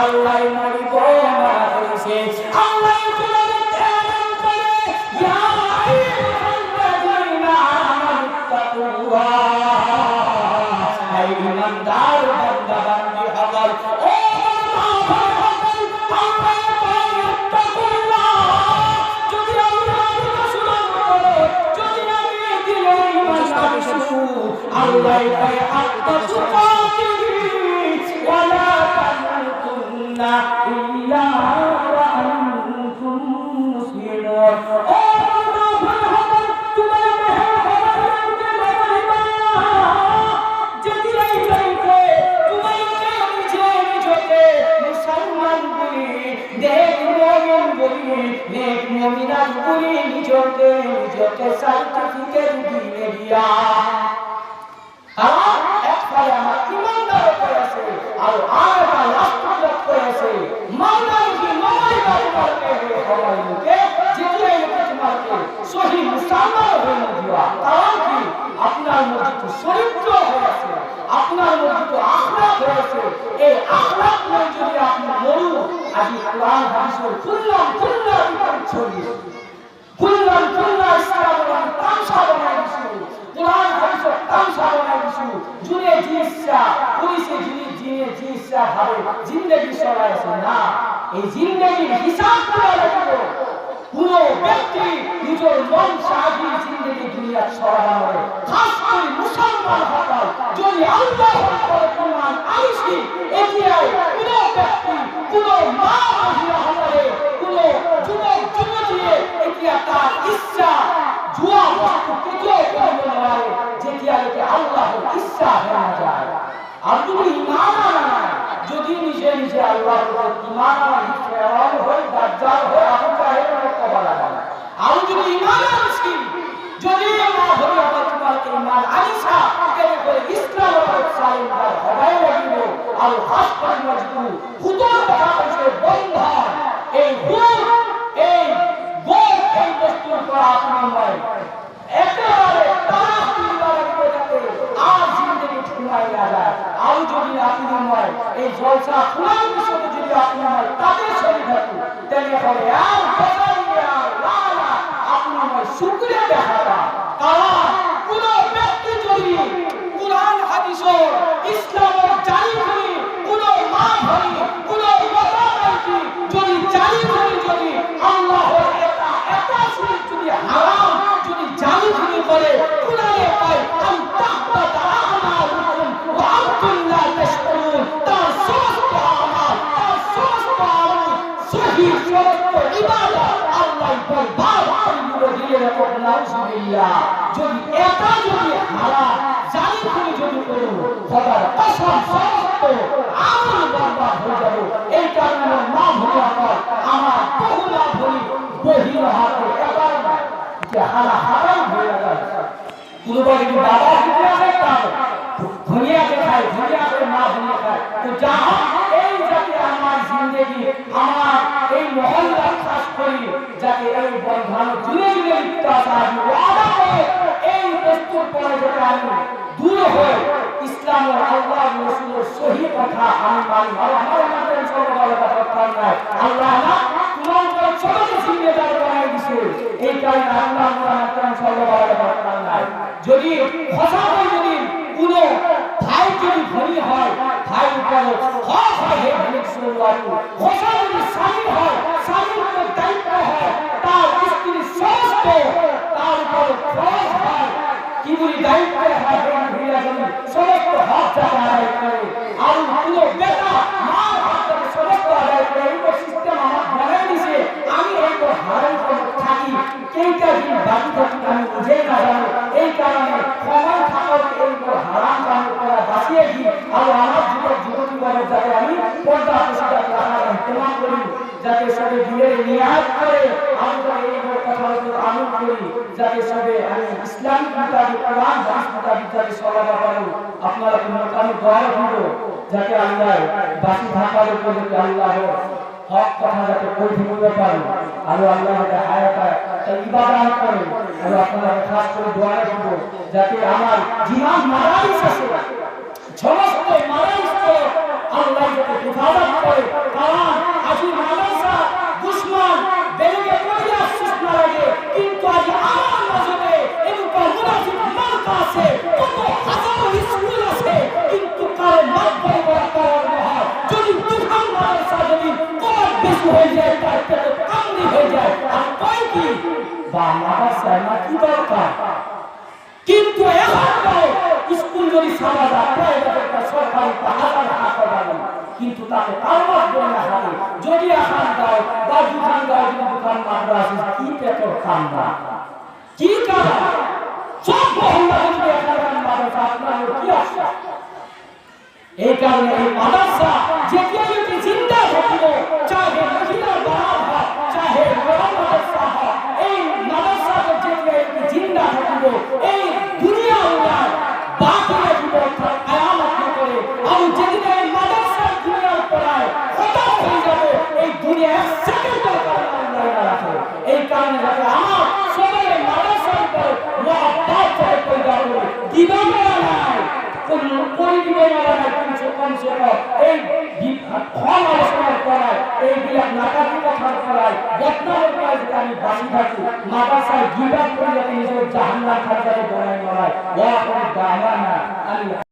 আল্লাহ মরিব মারিছে আল্লাহ তোমাদের তেমন করে আইয়ুহাল্লাযীনা আমানু তাকুল্লাহ হে ঈমানদার বান্দা বান্দি হকল ও বান্দা হকল আল্লাহ তাকুল্লাহ যদি আল্লাহ রাসূল করে। বলি দেখ মমিন বলি নেক মমিনাত বলি নিজকে নিজকে সার্টিফিকেট দিয়ে দিয়া আমার একফালে আমার ইমানদার আছে, আর আরেকটা রাষ্ট্রজাত হয়ে আছে মাওলা কি মামাই হওয়ার লোকে যেটি এই লোকে তোমাকে সহি মুসলমান হয়ে দিবা কারণ কি? আপনার তো চরিত্র হয়ে আছে, আপনার তো আখলাক হয়ে আছে। এই আখলাক নিয়ে যদি আপনি মরু আজি কোরআন, হাদিসের খুললাম খুললাম ছড়িয়ে খুললাম ইসলামের আমি তামসা বানাই দিছি কোরআন, হাদিসের তামসা বানাই দিছি জুনে জি পুলিশে যিনি জিনে জি ভাবে জিন্দগি চলাই না এই জিন্দগির হিসাব করা লাগবে কোন ব্যক্তি নিজের মন সাহায্যে জিন্দগি দুনিয়া ছড়ানো খাস করে মুসলমান সকল যদি আল্লাহ আইসি এটিআই কোন ব্যক্তি কোন মা মহিলা হকালে কোন যুবক যুবতী এটি তার ইচ্ছা জুয়া বস্তু কেটেও করবে না যেটি আলোকে আল্লাহর ইচ্ছা হয়ে যায় আর যদি ইমান আনা নাই, যদি নিজে নিজে আল্লাহর উপর ইমান আনা ফেরাউন হয় দাজ্জাল হয় আবু তাহের কবর আনা আর যদি ইমান আনছি যদি মা ধরে আবার তোমাকে ইমান আনিসা কেন করে ইসলাম আর সালিম তার হবাই লাগিব আর হাস করে মজবু হুদর কথা কইছে বন্ধন এই হুদ, এই গোল এই বস্তুর পর আপনি নয় একেবারে তালাক দিবার আগে যাতে আর জিন্দগি ঠুনাই না যায় আর যদি আপনি নয় এই জলসা ফুলার বিষয়ে যদি আপনি নয় তাদের শরীর থাকুন। তাহলে হবে আর বসাইয়া লালা আপনি নয় শুক্রিয়া দেখাটা কারণ কোন ব্যক্তি যদি কোরআন হাদিস ইসলামের জারি করি কোন মা ধরি কোন মাতা মাইকি যদি জারি করি যদি আল্লাহর এটা এটা শুনে যদি হারাম যদি জারি করি করে কোরআনে পায় আম তাহতা তাআলা হুকুম ওয়া আনতুম লা তাশকুরুন তার সমস্ত আমাল তার সমস্ত সমস্ত ইবাদত আল্লাহ বরবাদ করে দিয়ে রাখো নাউজুবিল্লাহ যদি এটা যদি হারাম জানি করে যদি করো খোদার কসম সমস্ত আমল বরবাদ হয়ে যাবে এই কারণে মা ভুলে আমার আমার বহু মা ভুলি বহির বাবা দিতে আছে তার ধনিয়াকে খায় ধনিয়াকে মা ধনিয়া খায় তো যা হোক, এই যাতে আমার জিন্দগি আমার এই মহল্লা খাস করি যাতে এই বন্ধন জুড়ে জুড়ে লিপ্ত আছে আমি ওয়াদা করে এই বস্তুর পরে যাতে আমি দূর হয়ে ইসলাম ও আল্লাহ রসুলের সহি কথা আমি মানি আমার ছোট বড় কথা নাই। যদি যদি কোনো ভাই যদি ধনী হয়, ভাই উপর হক হয় হে মালিক সুবহানাহু খসা যদি স্বামী হয় স্বামীর উপর দায়িত্ব হয় তার স্ত্রী সমস্ত তার উপর খরচ হয় কি বলি দায়িত্ব হয় হে মহিলা যদি সমস্ত হক যাতে আদায় করে আর কোনো বেটা মার হক যাতে সমস্ত আদায় করে এই সিস্টেম আমার বানাই দিছে আমি এই তো হারাই করে থাকি কেইটা দিন বাকি থাকি আমি বুঝেই না জানো এই কারণে সময় থাকার এই তো হারাম কাম বাঁচিয়ে আর আমার যুবক যুবতী বলে যাতে আমি পর্দা প্রসাদ রাখার ইহতেমাম করি যাতে সবে দিনের নিয়াত করে, আমি তো এই কথা আমল করি যাতে সবে আমি ইসলামিক মোতাবিক কোরআন, হাদিস মোতাবিক যাতে চলাতে পারো আপনারা কোনো আমি দোয়া দিব যাতে আল্লাহ বাকি থাকার উপর আল্লাহ হক কথা যাতে কই দিতে পারো, আর আল্লাহ যাতে হায়াত ইবাদত করে আর আপনারা খাস করে দোয়া দিব যাতে আমার জীবন মারাই আছে। সমস্ত মানুষকে আল্লাহ যাতে হেফাজত করে। কারণ আজ মাদ্রাসা দুশ্মন বেরিয়ে পড়ে আসছিস না লাগে, কিন্তু আজ আমার নজরে এরকম মুনাফিক মার্কা আছে স্কুল যদি সমাজ আক্রান্ত একটা সরকারি তাহার না। করাবে কিন্তু তাকে কারবার বলে হারাবে যদি আহার দাও বা দোকান দাও, যদি দোকান মাত্রা আছে, কি পেটর কান্দা এই কারণে এই মাদাসা যে দিবানা কোন কোন দিবানা কমছে কমছে এই